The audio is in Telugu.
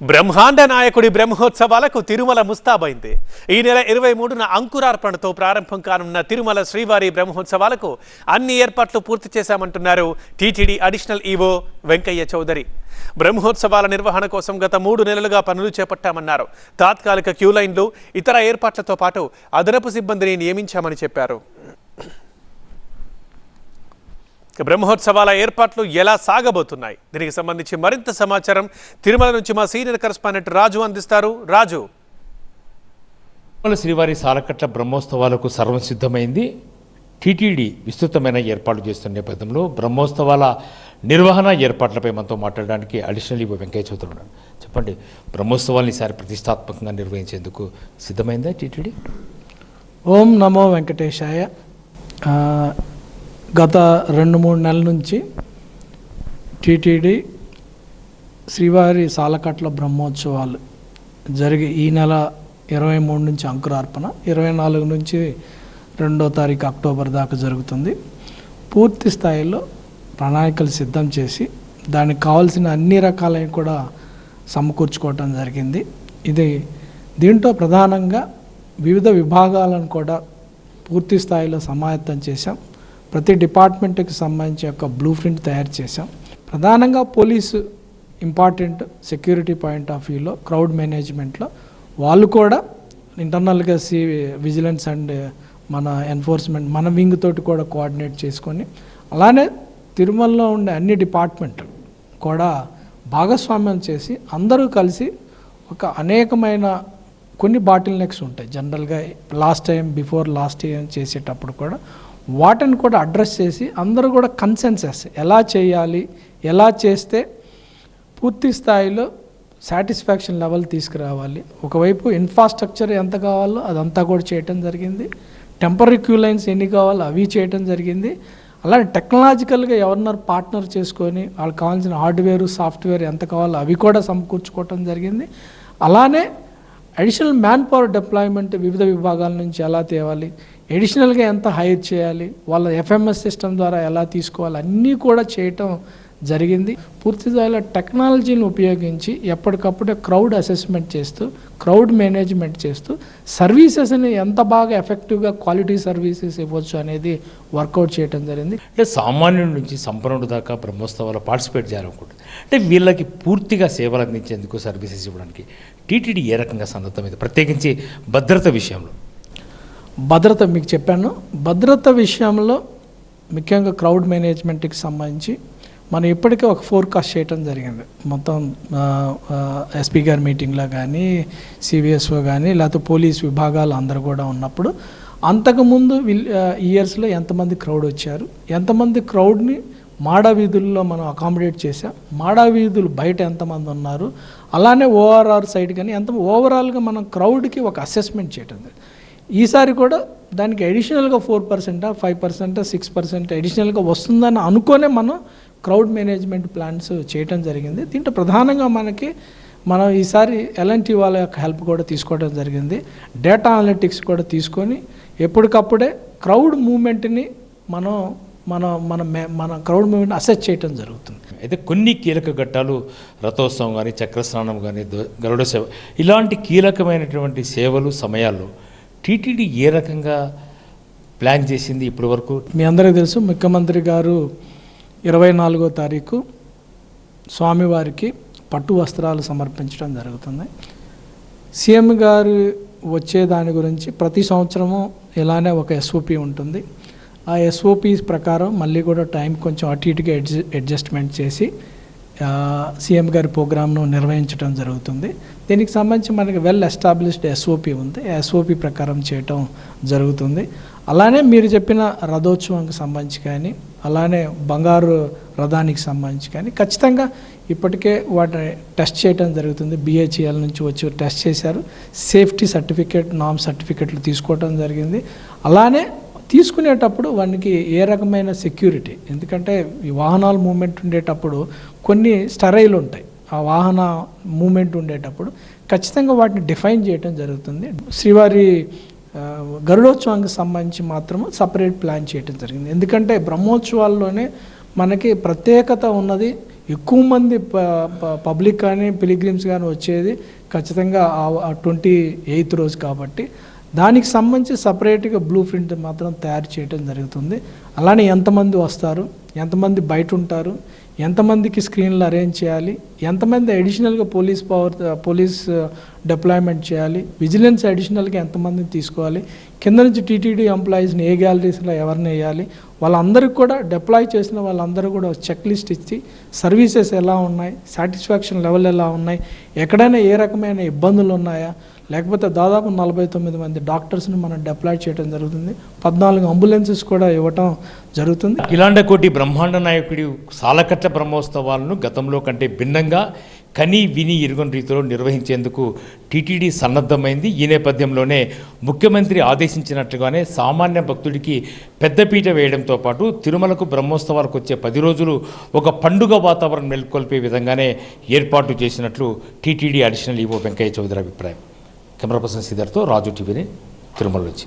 బ్రహ్మాండ నాయకుడి బ్రహ్మోత్సవాలకు తిరుమల ముస్తాబైంది. ఈ నెల ఇరవై మూడున అంకురార్పణతో ప్రారంభం కానున్న తిరుమల శ్రీవారి బ్రహ్మోత్సవాలకు అన్ని ఏర్పాట్లు పూర్తి చేశామంటున్నారు TTD additional EO Venkaiah Chowdary. బ్రహ్మోత్సవాల నిర్వహణ కోసం గత మూడు నెలలుగా పనులు చేపట్టామన్నారు. తాత్కాలిక క్యూ లైన్లు ఇతర ఏర్పాట్లతో పాటు అదనపు సిబ్బందిని నియమించామని చెప్పారు. బ్రహ్మోత్సవాల ఏర్పాట్లు ఎలా సాగబోతున్నాయి? దీనికి సంబంధించి మరింత సమాచారం తిరుమల నుంచి మా సీనియర్ కరెస్పాండెంట్ రాజు అందిస్తారు. రాజు. తిరుమల శ్రీవారి సాలకట్ల బ్రహ్మోత్సవాలకు సర్వం సిద్ధమైంది టీటీడీ విస్తృతమైన ఏర్పాట్లు చేస్తున్న నేపథ్యంలో బ్రహ్మోత్సవాల నిర్వహణ ఏర్పాట్లపై మనతో మాట్లాడడానికి అడిషనల్ ఈవో వెంకయ్య చౌదరి ఉన్నారు. చెప్పండి బ్రహ్మోత్సవాలను ఈసారి ప్రతిష్టాత్మకంగా నిర్వహించేందుకు సిద్ధమైందా టీటీడీ? ఓం నమో వెంకటేశాయ. ఆ, గత రెండు మూడు నెలల నుంచి టీటీడీ శ్రీవారి సాలకట్ల బ్రహ్మోత్సవాలు జరిగి ఈ నెల ఇరవై మూడు నుంచి అంకురార్పణ ఇరవై నాలుగు నుంచి రెండో తారీఖు అక్టోబర్ దాకా జరుగుతుంది. పూర్తి స్థాయిలో ప్రణాళికలు సిద్ధం చేసి దానికి కావాల్సిన అన్ని రకాలవి కూడా సమకూర్చుకోవటం జరిగింది. ఇది దీంట్లో ప్రధానంగా వివిధ విభాగాలను కూడా పూర్తి స్థాయిలో సమాయత్తం చేశాం. ప్రతి డిపార్ట్మెంట్కి సంబంధించి యొక్క బ్లూ ప్రింట్ తయారు చేశాం. ప్రధానంగా police important security point of వ్యూలో క్రౌడ్ మేనేజ్మెంట్లో వాళ్ళు కూడా ఇంటర్నల్గా సి విజిలెన్స్ అండ్ మన ఎన్ఫోర్స్మెంట్ మన వింగ్ తోటి కూడా కోఆర్డినేట్ చేసుకొని అలానే తిరుమలలో ఉండే అన్ని డిపార్ట్మెంట్ కూడా భాగస్వామ్యం చేసి అందరూ కలిసి ఒక అనేకమైన కొన్ని బాటిల్ నెక్స్ ఉంటాయి జనరల్గా last time before last time చేసేటప్పుడు కూడా వాటిని కూడా అడ్రస్ చేసి అందరూ కూడా కన్సెన్సెస్. ఎలా చేయాలి ఎలా చేస్తే పూర్తి స్థాయిలో సాటిస్ఫాక్షన్ లెవెల్ తీసుకురావాలి. ఒకవైపు ఇన్ఫ్రాస్ట్రక్చర్ ఎంత కావాలో అదంతా కూడా చేయటం జరిగింది. టెంపరీ క్యూ లైన్స్ ఎన్ని కావాలో అవి చేయటం జరిగింది. అలానే టెక్నాలజికల్గా ఎవరినారు పార్ట్నర్ చేసుకొని వాళ్ళకి కావాల్సిన హార్డ్వేర్ సాఫ్ట్వేర్ ఎంత కావాలో అవి కూడా సమకూర్చుకోవటం జరిగింది. అలానే అడిషనల్ మ్యాన్ పవర్ డిప్లాయ్మెంట్ వివిధ విభాగాల నుంచి ఎలా తేవాలి ఎడిషనల్గా ఎంత హైర్ చేయాలి? వాళ్ళ ఎఫ్ఎంఎస్ సిస్టమ్ ద్వారా ఎలా తీసుకోవాలి? అన్నీ కూడా చేయటం జరిగింది. పూర్తి స్థాయిలో టెక్నాలజీని ఉపయోగించి ఎప్పటికప్పుడే క్రౌడ్ అసెస్మెంట్ చేస్తూ క్రౌడ్ మేనేజ్మెంట్ చేస్తూ సర్వీసెస్ని ఎంత బాగా ఎఫెక్టివ్గా క్వాలిటీ సర్వీసెస్ ఇవ్వచ్చు అనేది వర్కౌట్ చేయడం జరిగింది. అంటే సామాన్యుడి నుంచి సంపన్నుడు దాకా బ్రహ్మోత్సవాలు పార్టిసిపేట్ చేయాలనుకుంటుంది అంటే వీళ్ళకి పూర్తిగా సేవలు అందించేందుకు సర్వీసెస్ ఇవ్వడానికి టీటీడీ ఏ రకంగా సన్నద్ధమైంది ప్రత్యేకించి భద్రత విషయంలో. భద్రత మీకు చెప్పాను. భద్రత విషయంలో ముఖ్యంగా క్రౌడ్ మేనేజ్మెంట్కి సంబంధించి మనం ఇప్పటికే ఒక ఫోర్కాస్ట్ చేయటం జరిగింది. మొత్తం ఎస్పీ గారి మీటింగ్లో కానీ సివిఎస్ఓ కానీ లేకపోతే పోలీస్ విభాగాలు అందరూ కూడా ఉన్నప్పుడు అంతకుముందు విల్ ఇయర్స్లో ఎంతమంది క్రౌడ్ వచ్చారు? ఎంతమంది క్రౌడ్ని మాడా వీధుల్లో మనం అకామిడేట్ చేసాం మాడా వీధులు బయట ఎంతమంది ఉన్నారు? అలానే ఓఆర్ఆర్ సైడ్ కానీ ఎంత ఓవరాల్గా మనం క్రౌడ్కి ఒక అసెస్మెంట్ చేయటం ఈసారి కూడా దానికి అడిషనల్గా ఫోర్ పర్సెంటా ఫైవ్ పర్సెంటా సిక్స్ పర్సెంట్ అడిషనల్గా వస్తుందని అనుకోనే మనం క్రౌడ్ మేనేజ్మెంట్ ప్లాన్స్ చేయటం జరిగింది. దీంట్లో ప్రధానంగా మనకి మనం ఈసారి ఎలాంటి వాళ్ళ యొక్క హెల్ప్ కూడా తీసుకోవడం జరిగింది. డేటా అనలిటిక్స్ కూడా తీసుకొని ఎప్పటికప్పుడే క్రౌడ్ మూమెంట్ని మనం మన మన మే- మన క్రౌడ్ మూమెంట్ అసెస్ చేయటం జరుగుతుంది. అయితే కొన్ని కీలక ఘట్టాలు రథోత్సవం కానీ చక్రస్నానం కానీ ద- గరుడ సేవ ఇలాంటి కీలకమైనటువంటి సేవలు సమయాల్లో టీటీడీ ఏ రకంగా ప్లాన్ చేసింది ఇప్పటి వరకు మీ అందరికీ తెలుసు ముఖ్యమంత్రి గారు ఇరవై నాలుగో తారీఖు స్వామివారికి పట్టు వస్త్రాలు సమర్పించడం జరుగుతుంది. సీఎం గారు వచ్చే దాని గురించి ప్రతి సంవత్సరము ఇలానే ఒక ఎస్ఓపి ఉంటుంది. ఆ ఎస్ఓపి ప్రకారం మళ్ళీ కూడా టైం కొంచెం అటు ఇటుగా అడ్జస్ట్మెంట్ చేసి సీఎం గారి ప్రోగ్రామ్ను నిర్వహించడం జరుగుతుంది. దీనికి సంబంధించి మనకి వెల్ ఎస్టాబ్లిష్డ్ ఎస్ఓపి ఉంది. ఎస్ఓపి ప్రకారం చేయటం జరుగుతుంది. అలానే మీరు చెప్పిన రథోత్సవానికి సంబంధించి కానీ అలానే బంగారు రథానికి సంబంధించి కానీ ఖచ్చితంగా ఇప్పటికే వాటిని టెస్ట్ చేయడం జరుగుతుంది. బిహెచ్ఎల్ నుంచి వచ్చి టెస్ట్ చేశారు. సేఫ్టీ సర్టిఫికేట్ నామ్ సర్టిఫికేట్లు తీసుకోవడం జరిగింది. అలానే తీసుకునేటప్పుడు వానికి ఏ రకమైన సెక్యూరిటీ ఎందుకంటే ఈ వాహనాల మూమెంట్ ఉండేటప్పుడు కొన్ని స్టరైలు ఉంటాయి. ఆ వాహన మూమెంట్ ఉండేటప్పుడు ఖచ్చితంగా వాటిని డిఫైన్ చేయడం జరుగుతుంది. శ్రీవారి గరుడోత్సవానికి సంబంధించి మాత్రము సపరేట్ ప్లాన్ చేయడం జరిగింది. ఎందుకంటే బ్రహ్మోత్సవాల్లోనే మనకి ప్రత్యేకత ఉన్నది. ఎక్కువ మంది పబ్లిక్ కానీ పిలిగ్రిమ్స్ కానీ వచ్చేది ఖచ్చితంగా ట్వంటీ ఎయిత్ రోజు కాబట్టి. దానికి సంబంధించి సపరేట్గా బ్లూ ప్రింట్ మాత్రం తయారు చేయడం జరుగుతుంది. అలానే ఎంతమంది వస్తారు ఎంతమంది బయట ఉంటారు ఎంతమందికి స్క్రీన్లు అరేంజ్ చేయాలి ఎంతమంది అడిషనల్గా పోలీస్ పవర్ పోలీస్ డిప్లాయ్మెంట్ చేయాలి? విజిలెన్స్ అడిషనల్గా ఎంతమందిని తీసుకోవాలి? కింద నుంచి టీటీడీ ఎంప్లాయీస్ని ఏ గ్యాలరీస్లో ఎవరిని వేయాలి? వాళ్ళందరికీ కూడా డిప్లాయ్ చేసిన వాళ్ళందరూ కూడా చెక్ లిస్ట్ ఇచ్చి సర్వీసెస్ ఎలా ఉన్నాయి? సాటిస్ఫాక్షన్ లెవెల్ ఎలా ఉన్నాయి? ఎక్కడైనా ఏ రకమైన ఇబ్బందులు ఉన్నాయా? లేకపోతే దాదాపు నలభై తొమ్మిది మంది డాక్టర్స్ని మనం డిప్లాయ్ చేయడం జరుగుతుంది. పద్నాలుగు అంబులెన్సెస్ కూడా ఇవ్వటం జరుగుతుంది. అఖిలాండకోటి బ్రహ్మాండ నాయకుడి సాలకట్ల బ్రహ్మోత్సవాలను గతంలో కంటే భిన్నంగా కని విని ఇరుగని రీతిలో నిర్వహించేందుకు టీటీడీ సన్నద్ధమైంది. ఈ నేపథ్యంలోనే ముఖ్యమంత్రి ఆదేశించినట్లుగానే సామాన్య భక్తుడికి పెద్దపీట వేయడంతో పాటు తిరుమలకు బ్రహ్మోత్సవాలకు వచ్చే పది రోజులు ఒక పండుగ వాతావరణం నెలకొల్పే విధంగానే ఏర్పాటు చేసినట్లు TTD additional EO Venkaiah Chowdary అభిప్రాయం. కెమెరా పర్సన్ శ్రీధర్తో రాజు టీవీని తిరుమల నుంచి.